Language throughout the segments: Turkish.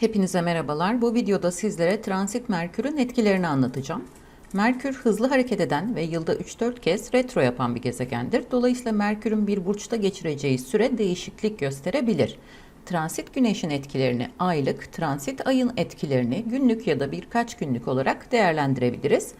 Hepinize merhabalar. Bu videoda sizlere transit Merkür'ün etkilerini anlatacağım. Merkür hızlı hareket eden ve yılda 3-4 kez retro yapan bir gezegendir. Dolayısıyla Merkür'ün bir burçta geçireceği süre değişiklik gösterebilir. Transit Güneş'in etkilerini aylık, transit ayın etkilerini günlük ya da birkaç günlük olarak değerlendirebiliriz.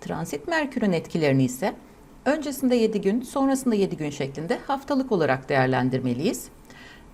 Transit Merkür'ün etkilerini ise öncesinde 7 gün, sonrasında 7 gün şeklinde haftalık olarak değerlendirmeliyiz.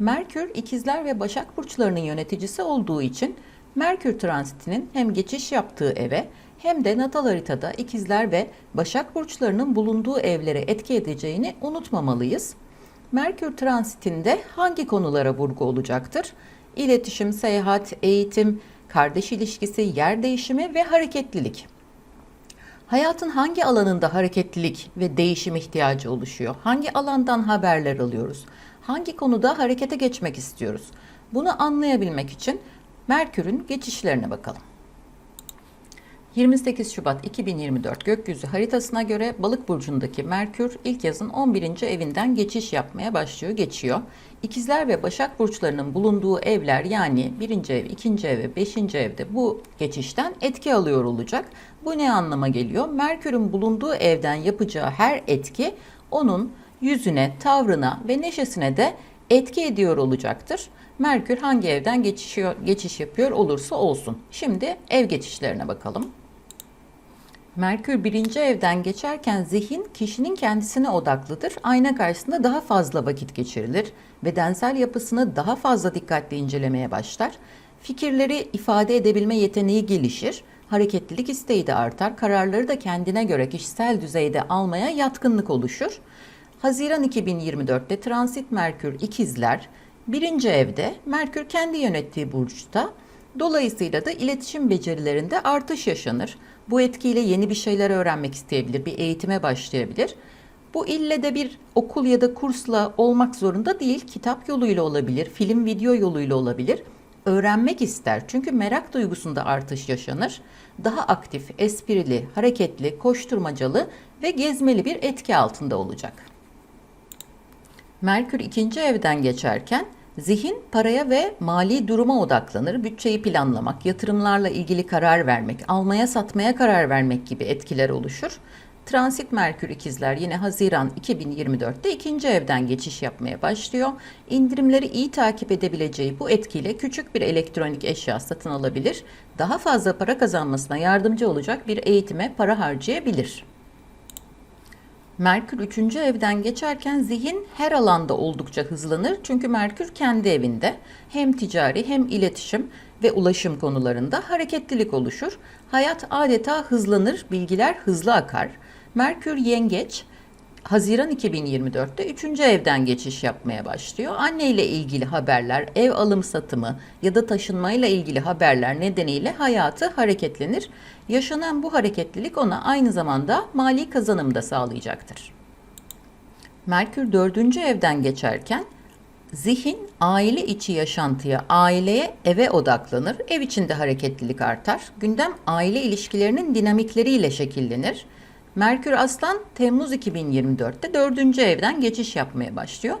Merkür ikizler ve başak burçlarının yöneticisi olduğu için Merkür transitinin hem geçiş yaptığı eve hem de natal haritada ikizler ve başak burçlarının bulunduğu evlere etki edeceğini unutmamalıyız. Merkür transitinde hangi konulara vurgu olacaktır? İletişim, seyahat, eğitim, kardeş ilişkisi, yer değişimi ve hareketlilik. Hayatın hangi alanında hareketlilik ve değişim ihtiyacı oluşuyor? Hangi alandan haberler alıyoruz? Hangi konuda harekete geçmek istiyoruz? Bunu anlayabilmek için Merkür'ün geçişlerine bakalım. 28 Şubat 2024 gökyüzü haritasına göre Balık burcundaki Merkür ilk yazın 11. evinden geçiş yapmaya başlıyor, geçiyor. İkizler ve Başak burçlarının bulunduğu evler yani 1. ev, 2. ev ve 5. evde bu geçişten etki alıyor olacak. Bu ne anlama geliyor? Merkür'ün bulunduğu evden yapacağı her etki onun yüzüne, tavrına ve neşesine de etki ediyor olacaktır. Merkür hangi evden geçişiyor, geçiş yapıyor olursa olsun. Şimdi ev geçişlerine bakalım. Merkür birinci evden geçerken zihin kişinin kendisine odaklıdır. Ayna karşısında daha fazla vakit geçirilir. Bedensel yapısını daha fazla dikkatli incelemeye başlar. Fikirleri ifade edebilme yeteneği gelişir. Hareketlilik isteği de artar. Kararları da kendine göre kişisel düzeyde almaya yatkınlık oluşur. Haziran 2024'te transit Merkür ikizler birinci evde Merkür kendi yönettiği burçta dolayısıyla da iletişim becerilerinde artış yaşanır. Bu etkiyle yeni bir şeyler öğrenmek isteyebilir, bir eğitime başlayabilir. Bu ille de bir okul ya da kursla olmak zorunda değil, kitap yoluyla olabilir, film video yoluyla olabilir. Öğrenmek ister çünkü merak duygusunda artış yaşanır. Daha aktif, esprili, hareketli, koşturmacalı ve gezmeli bir etki altında olacak. Merkür ikinci evden geçerken zihin paraya ve mali duruma odaklanır. Bütçeyi planlamak, yatırımlarla ilgili karar vermek, almaya satmaya karar vermek gibi etkiler oluşur. Transit Merkür ikizler yine Haziran 2024'te ikinci evden geçiş yapmaya başlıyor. İndirimleri iyi takip edebileceği bu etkiyle küçük bir elektronik eşya satın alabilir. Daha fazla para kazanmasına yardımcı olacak bir eğitime para harcayabilir. Merkür 3. evden geçerken zihin her alanda oldukça hızlanır. Çünkü Merkür kendi evinde hem ticari hem iletişim ve ulaşım konularında hareketlilik oluşur. Hayat adeta hızlanır, bilgiler hızlı akar. Merkür yengeç Haziran 2024'te 3. evden geçiş yapmaya başlıyor. Anne ile ilgili haberler, ev alım satımı ya da taşınmayla ilgili haberler nedeniyle hayatı hareketlenir. Yaşanan bu hareketlilik ona aynı zamanda mali kazanım da sağlayacaktır. Merkür 4. evden geçerken zihin aile içi yaşantıya, aileye, eve odaklanır. Ev içinde hareketlilik artar. Gündem aile ilişkilerinin dinamikleriyle şekillenir. Merkür Aslan Temmuz 2024'te dördüncü evden geçiş yapmaya başlıyor.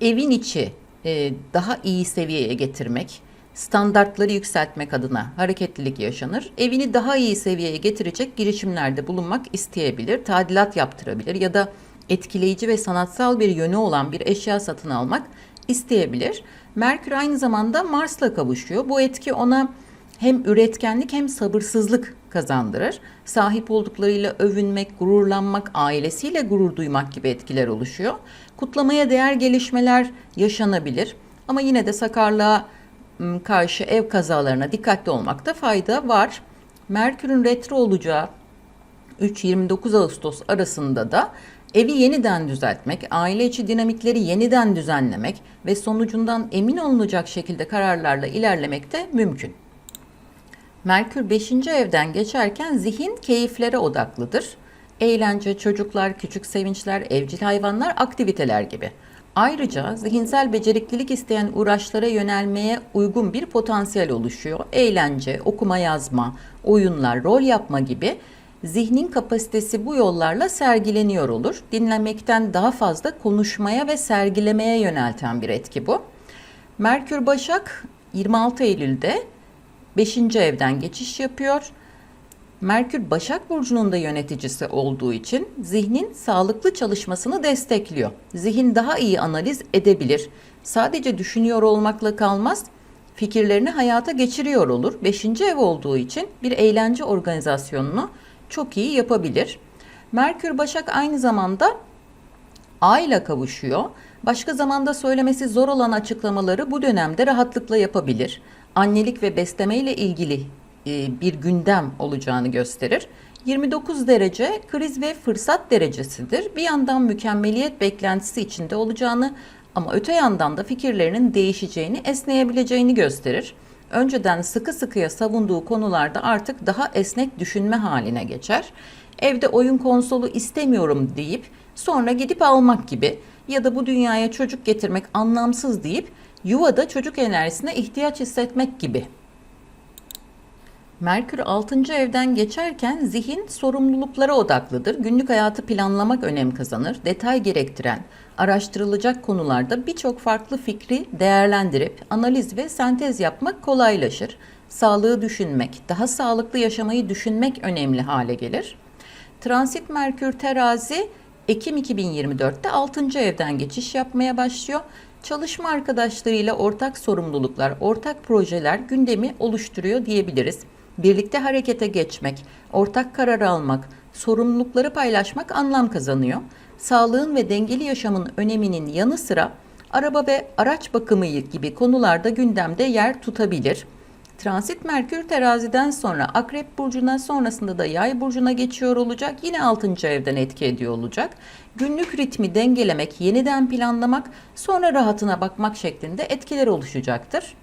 Evin içi e, daha iyi seviyeye getirmek, standartları yükseltmek adına hareketlilik yaşanır. Evini daha iyi seviyeye getirecek girişimlerde bulunmak isteyebilir, tadilat yaptırabilir ya da etkileyici ve sanatsal bir yönü olan bir eşya satın almak isteyebilir. Merkür aynı zamanda Mars'la kavuşuyor. Bu etki ona hem üretkenlik hem sabırsızlık kazandırır. Sahip olduklarıyla övünmek, gururlanmak, ailesiyle gurur duymak gibi etkiler oluşuyor. Kutlamaya değer gelişmeler yaşanabilir. Ama yine de sakarlığa karşı ev kazalarına dikkatli olmakta fayda var. Merkür'ün retro olacağı 3-29 Ağustos arasında da evi yeniden düzeltmek, aile içi dinamikleri yeniden düzenlemek ve sonucundan emin olunacak şekilde kararlarla ilerlemek de mümkün. Merkür 5. evden geçerken zihin keyiflere odaklıdır. Eğlence, çocuklar, küçük sevinçler, evcil hayvanlar, aktiviteler gibi. Ayrıca zihinsel beceriklilik isteyen uğraşlara yönelmeye uygun bir potansiyel oluşuyor. Eğlence, okuma yazma, oyunlar, rol yapma gibi zihnin kapasitesi bu yollarla sergileniyor olur. Dinlemekten daha fazla konuşmaya ve sergilemeye yönelten bir etki bu. Merkür Başak 26 Eylül'de 5. evden geçiş yapıyor. Merkür Başak Burcu'nun da yöneticisi olduğu için zihnin sağlıklı çalışmasını destekliyor. Zihin daha iyi analiz edebilir. Sadece düşünüyor olmakla kalmaz, fikirlerini hayata geçiriyor olur. Beşinci ev olduğu için bir eğlence organizasyonunu çok iyi yapabilir. Merkür Başak aynı zamanda ile kavuşuyor. Başka zamanda söylemesi zor olan açıklamaları bu dönemde rahatlıkla yapabilir. Annelik ve besleme ile ilgili e, bir gündem olacağını gösterir. 29 derece kriz ve fırsat derecesidir. Bir yandan mükemmeliyet beklentisi içinde olacağını ama öte yandan da fikirlerinin değişeceğini, esneyebileceğini gösterir. Önceden sıkı sıkıya savunduğu konularda artık daha esnek düşünme haline geçer. Evde oyun konsolu istemiyorum deyip sonra gidip almak gibi ya da bu dünyaya çocuk getirmek anlamsız deyip yuvada çocuk enerjisine ihtiyaç hissetmek gibi Merkür 6. evden geçerken zihin sorumluluklara odaklıdır. Günlük hayatı planlamak önem kazanır. Detay gerektiren, araştırılacak konularda birçok farklı fikri değerlendirip analiz ve sentez yapmak kolaylaşır. Sağlığı düşünmek, daha sağlıklı yaşamayı düşünmek önemli hale gelir. Transit Merkür terazi Ekim 2024'te 6. evden geçiş yapmaya başlıyor. Çalışma arkadaşlarıyla ortak sorumluluklar, ortak projeler gündemi oluşturuyor diyebiliriz birlikte harekete geçmek, ortak karar almak, sorumlulukları paylaşmak anlam kazanıyor. Sağlığın ve dengeli yaşamın öneminin yanı sıra araba ve araç bakımı gibi konularda gündemde yer tutabilir. Transit Merkür teraziden sonra Akrep Burcu'na sonrasında da Yay Burcu'na geçiyor olacak. Yine 6. evden etki ediyor olacak. Günlük ritmi dengelemek, yeniden planlamak, sonra rahatına bakmak şeklinde etkiler oluşacaktır.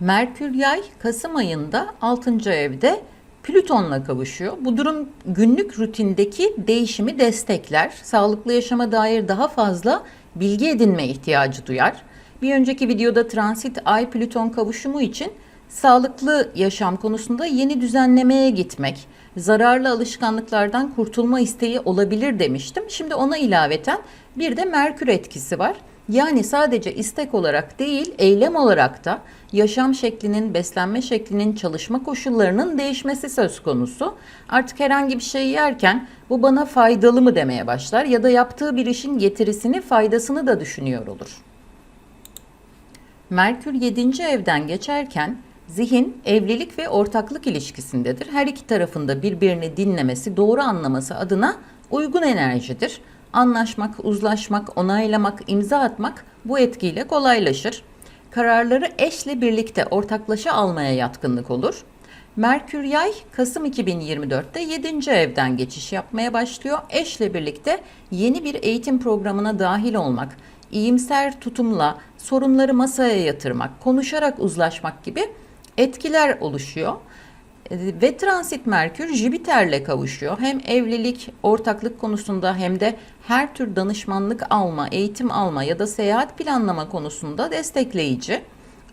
Merkür Yay Kasım ayında 6. evde Plüton'la kavuşuyor. Bu durum günlük rutindeki değişimi destekler. Sağlıklı yaşama dair daha fazla bilgi edinme ihtiyacı duyar. Bir önceki videoda transit Ay Plüton kavuşumu için sağlıklı yaşam konusunda yeni düzenlemeye gitmek, zararlı alışkanlıklardan kurtulma isteği olabilir demiştim. Şimdi ona ilaveten bir de Merkür etkisi var. Yani sadece istek olarak değil, eylem olarak da yaşam şeklinin, beslenme şeklinin, çalışma koşullarının değişmesi söz konusu. Artık herhangi bir şey yerken bu bana faydalı mı demeye başlar ya da yaptığı bir işin getirisini, faydasını da düşünüyor olur. Merkür 7. evden geçerken zihin evlilik ve ortaklık ilişkisindedir. Her iki tarafında birbirini dinlemesi, doğru anlaması adına uygun enerjidir. Anlaşmak, uzlaşmak, onaylamak, imza atmak bu etkiyle kolaylaşır. Kararları eşle birlikte ortaklaşa almaya yatkınlık olur. Merkür Yay Kasım 2024'te 7. evden geçiş yapmaya başlıyor. Eşle birlikte yeni bir eğitim programına dahil olmak, iyimser tutumla sorunları masaya yatırmak, konuşarak uzlaşmak gibi etkiler oluşuyor. Ve transit Merkür Jüpiter'le kavuşuyor. Hem evlilik, ortaklık konusunda hem de her tür danışmanlık alma, eğitim alma ya da seyahat planlama konusunda destekleyici.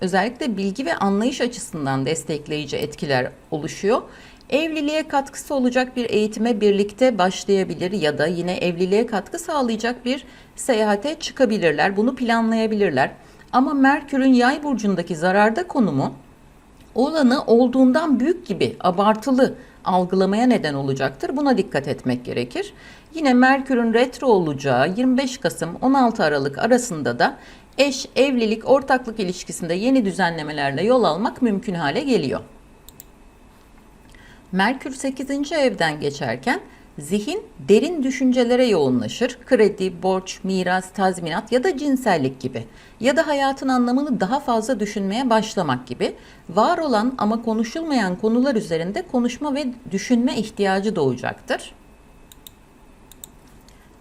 Özellikle bilgi ve anlayış açısından destekleyici etkiler oluşuyor. Evliliğe katkısı olacak bir eğitime birlikte başlayabilir ya da yine evliliğe katkı sağlayacak bir seyahate çıkabilirler. Bunu planlayabilirler. Ama Merkür'ün Yay burcundaki zararda konumu olanı olduğundan büyük gibi abartılı algılamaya neden olacaktır. Buna dikkat etmek gerekir. Yine Merkür'ün retro olacağı 25 Kasım 16 Aralık arasında da eş, evlilik, ortaklık ilişkisinde yeni düzenlemelerle yol almak mümkün hale geliyor. Merkür 8. evden geçerken zihin derin düşüncelere yoğunlaşır. Kredi, borç, miras, tazminat ya da cinsellik gibi ya da hayatın anlamını daha fazla düşünmeye başlamak gibi var olan ama konuşulmayan konular üzerinde konuşma ve düşünme ihtiyacı doğacaktır.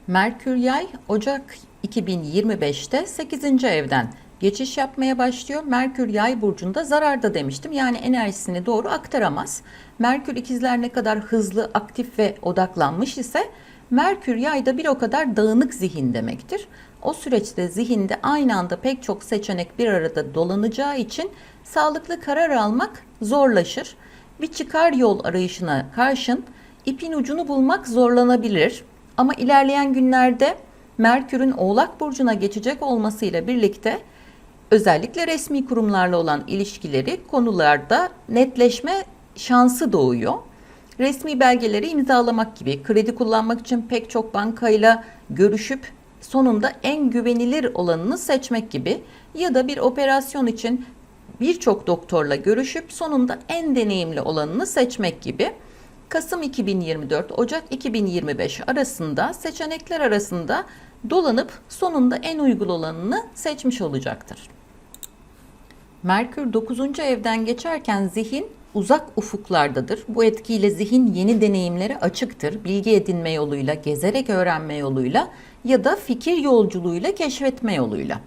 Merkür Yay Ocak 2025'te 8. evden geçiş yapmaya başlıyor. Merkür Yay burcunda zararda demiştim. Yani enerjisini doğru aktaramaz. Merkür ikizler ne kadar hızlı, aktif ve odaklanmış ise Merkür Yayda bir o kadar dağınık zihin demektir. O süreçte zihinde aynı anda pek çok seçenek bir arada dolanacağı için sağlıklı karar almak zorlaşır. Bir çıkar yol arayışına karşın ipin ucunu bulmak zorlanabilir. Ama ilerleyen günlerde Merkür'ün Oğlak burcuna geçecek olmasıyla birlikte özellikle resmi kurumlarla olan ilişkileri konularda netleşme şansı doğuyor. Resmi belgeleri imzalamak gibi, kredi kullanmak için pek çok bankayla görüşüp sonunda en güvenilir olanını seçmek gibi ya da bir operasyon için birçok doktorla görüşüp sonunda en deneyimli olanını seçmek gibi Kasım 2024 Ocak 2025 arasında seçenekler arasında dolanıp sonunda en uygun olanını seçmiş olacaktır. Merkür 9. evden geçerken zihin uzak ufuklardadır. Bu etkiyle zihin yeni deneyimlere açıktır. Bilgi edinme yoluyla, gezerek öğrenme yoluyla ya da fikir yolculuğuyla keşfetme yoluyla.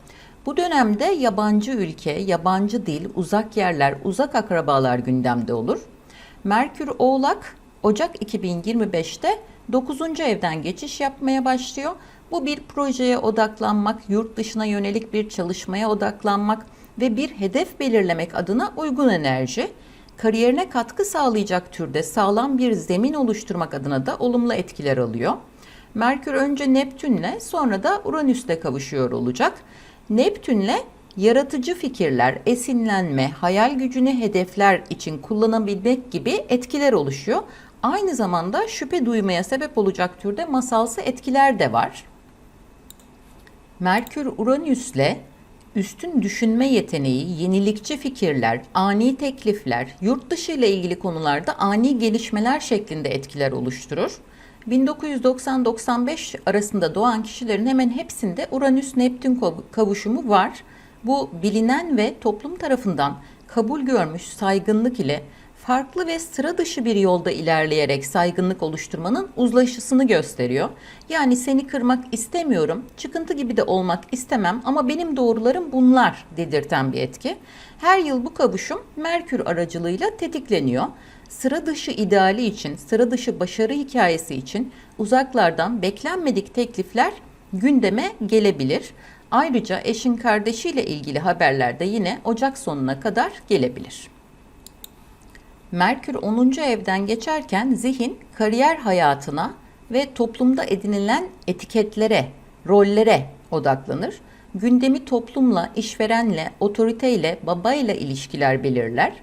Bu dönemde yabancı ülke, yabancı dil, uzak yerler, uzak akrabalar gündemde olur. Merkür Oğlak Ocak 2025'te 9. evden geçiş yapmaya başlıyor. Bu bir projeye odaklanmak, yurt dışına yönelik bir çalışmaya odaklanmak ve bir hedef belirlemek adına uygun enerji. Kariyerine katkı sağlayacak türde sağlam bir zemin oluşturmak adına da olumlu etkiler alıyor. Merkür önce Neptün'le sonra da Uranüs'le kavuşuyor olacak. Neptün'le yaratıcı fikirler, esinlenme, hayal gücünü hedefler için kullanabilmek gibi etkiler oluşuyor. Aynı zamanda şüphe duymaya sebep olacak türde masalsı etkiler de var. Merkür Uranüs'le üstün düşünme yeteneği, yenilikçi fikirler, ani teklifler, yurt dışı ile ilgili konularda ani gelişmeler şeklinde etkiler oluşturur. 1990-95 arasında doğan kişilerin hemen hepsinde Uranüs-Neptün kavuşumu var. Bu bilinen ve toplum tarafından kabul görmüş saygınlık ile farklı ve sıra dışı bir yolda ilerleyerek saygınlık oluşturmanın uzlaşısını gösteriyor. Yani seni kırmak istemiyorum, çıkıntı gibi de olmak istemem ama benim doğrularım bunlar dedirten bir etki. Her yıl bu kavuşum Merkür aracılığıyla tetikleniyor. Sıra dışı ideali için, sıra dışı başarı hikayesi için uzaklardan beklenmedik teklifler gündeme gelebilir. Ayrıca eşin kardeşiyle ilgili haberler de yine Ocak sonuna kadar gelebilir. Merkür 10. evden geçerken zihin kariyer hayatına ve toplumda edinilen etiketlere, rollere odaklanır. Gündemi toplumla, işverenle, otoriteyle, babayla ilişkiler belirler.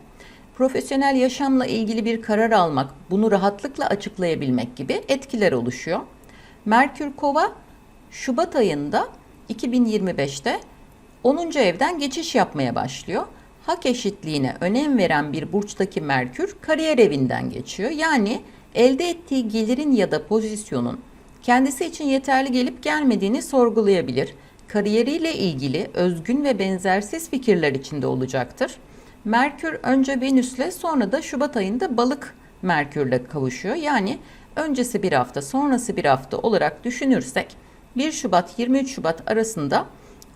Profesyonel yaşamla ilgili bir karar almak, bunu rahatlıkla açıklayabilmek gibi etkiler oluşuyor. Merkür Kova Şubat ayında 2025'te 10. evden geçiş yapmaya başlıyor hak eşitliğine önem veren bir burçtaki Merkür kariyer evinden geçiyor. Yani elde ettiği gelirin ya da pozisyonun kendisi için yeterli gelip gelmediğini sorgulayabilir. Kariyeriyle ilgili özgün ve benzersiz fikirler içinde olacaktır. Merkür önce Venüs'le sonra da Şubat ayında Balık Merkür'le kavuşuyor. Yani öncesi bir hafta sonrası bir hafta olarak düşünürsek 1 Şubat 23 Şubat arasında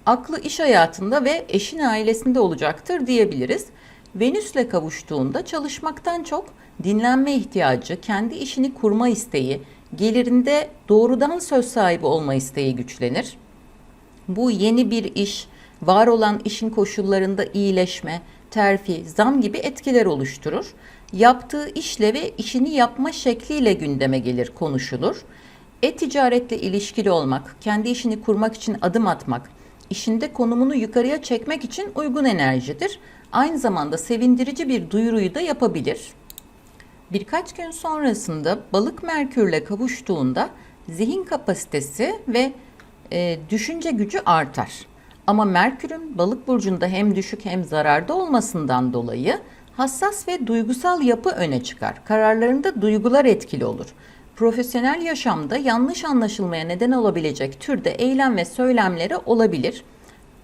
aklı iş hayatında ve eşin ailesinde olacaktır diyebiliriz. Venüs'le kavuştuğunda çalışmaktan çok dinlenme ihtiyacı, kendi işini kurma isteği, gelirinde doğrudan söz sahibi olma isteği güçlenir. Bu yeni bir iş, var olan işin koşullarında iyileşme, terfi, zam gibi etkiler oluşturur. Yaptığı işle ve işini yapma şekliyle gündeme gelir, konuşulur. E-ticaretle ilişkili olmak, kendi işini kurmak için adım atmak, işinde konumunu yukarıya çekmek için uygun enerjidir. Aynı zamanda sevindirici bir duyuruyu da yapabilir. Birkaç gün sonrasında balık merkürle kavuştuğunda zihin kapasitesi ve e, düşünce gücü artar. Ama Merkür'ün balık burcunda hem düşük hem zararda olmasından dolayı hassas ve duygusal yapı öne çıkar. Kararlarında duygular etkili olur profesyonel yaşamda yanlış anlaşılmaya neden olabilecek türde eylem ve söylemleri olabilir.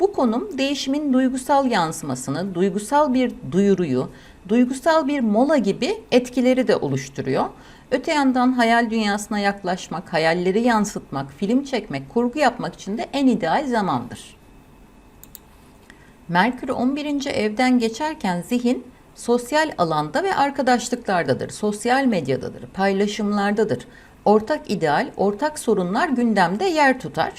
Bu konum değişimin duygusal yansımasını, duygusal bir duyuruyu, duygusal bir mola gibi etkileri de oluşturuyor. Öte yandan hayal dünyasına yaklaşmak, hayalleri yansıtmak, film çekmek, kurgu yapmak için de en ideal zamandır. Merkür 11. evden geçerken zihin sosyal alanda ve arkadaşlıklardadır, sosyal medyadadır, paylaşımlardadır. Ortak ideal, ortak sorunlar gündemde yer tutar.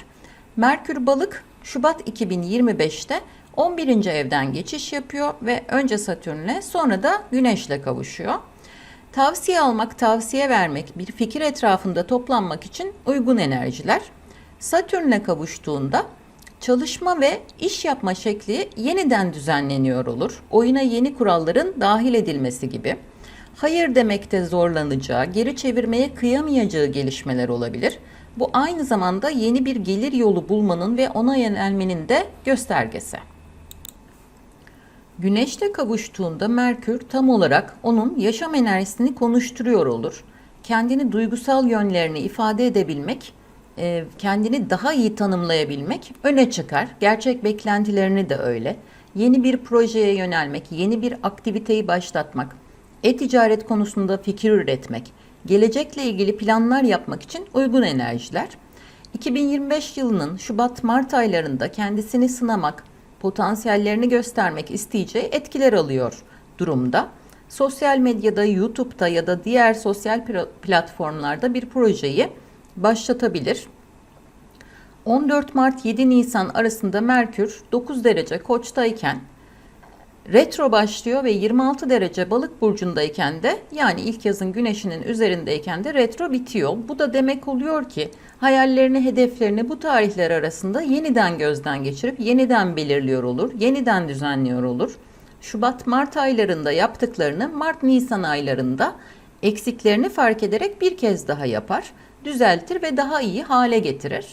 Merkür Balık Şubat 2025'te 11. evden geçiş yapıyor ve önce Satürn'le sonra da Güneş'le kavuşuyor. Tavsiye almak, tavsiye vermek, bir fikir etrafında toplanmak için uygun enerjiler. Satürn'le kavuştuğunda Çalışma ve iş yapma şekli yeniden düzenleniyor olur. Oyuna yeni kuralların dahil edilmesi gibi. Hayır demekte zorlanacağı, geri çevirmeye kıyamayacağı gelişmeler olabilir. Bu aynı zamanda yeni bir gelir yolu bulmanın ve ona yönelmenin de göstergesi. Güneşle kavuştuğunda Merkür tam olarak onun yaşam enerjisini konuşturuyor olur. Kendini duygusal yönlerini ifade edebilmek, e, kendini daha iyi tanımlayabilmek öne çıkar. Gerçek beklentilerini de öyle. Yeni bir projeye yönelmek, yeni bir aktiviteyi başlatmak, e-ticaret konusunda fikir üretmek, gelecekle ilgili planlar yapmak için uygun enerjiler. 2025 yılının Şubat-Mart aylarında kendisini sınamak, potansiyellerini göstermek isteyeceği etkiler alıyor durumda. Sosyal medyada, YouTube'da ya da diğer sosyal platformlarda bir projeyi başlatabilir. 14 Mart 7 Nisan arasında Merkür 9 derece Koç'tayken retro başlıyor ve 26 derece Balık burcundayken de yani ilk yazın güneşinin üzerindeyken de retro bitiyor. Bu da demek oluyor ki hayallerini, hedeflerini bu tarihler arasında yeniden gözden geçirip yeniden belirliyor olur, yeniden düzenliyor olur. Şubat-Mart aylarında yaptıklarını Mart-Nisan aylarında eksiklerini fark ederek bir kez daha yapar, düzeltir ve daha iyi hale getirir.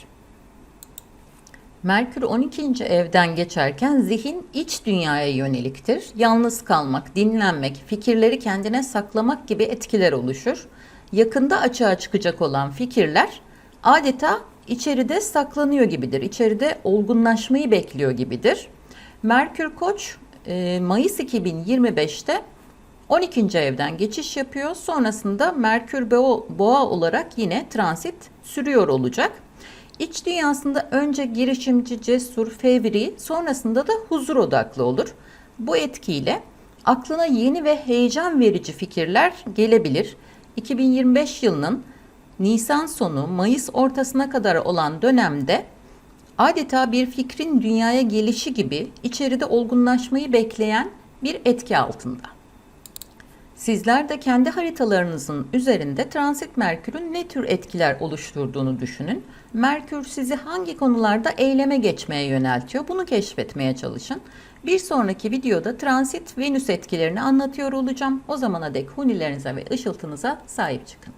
Merkür 12. evden geçerken zihin iç dünyaya yöneliktir. Yalnız kalmak, dinlenmek, fikirleri kendine saklamak gibi etkiler oluşur. Yakında açığa çıkacak olan fikirler adeta içeride saklanıyor gibidir. İçeride olgunlaşmayı bekliyor gibidir. Merkür Koç e, Mayıs 2025'te 12. evden geçiş yapıyor. Sonrasında Merkür Boğa olarak yine transit sürüyor olacak. İç dünyasında önce girişimci, cesur, fevri, sonrasında da huzur odaklı olur. Bu etkiyle aklına yeni ve heyecan verici fikirler gelebilir. 2025 yılının Nisan sonu, Mayıs ortasına kadar olan dönemde adeta bir fikrin dünyaya gelişi gibi içeride olgunlaşmayı bekleyen bir etki altında. Sizler de kendi haritalarınızın üzerinde transit Merkür'ün ne tür etkiler oluşturduğunu düşünün. Merkür sizi hangi konularda eyleme geçmeye yöneltiyor? Bunu keşfetmeye çalışın. Bir sonraki videoda transit Venüs etkilerini anlatıyor olacağım. O zamana dek hunilerinize ve ışıltınıza sahip çıkın.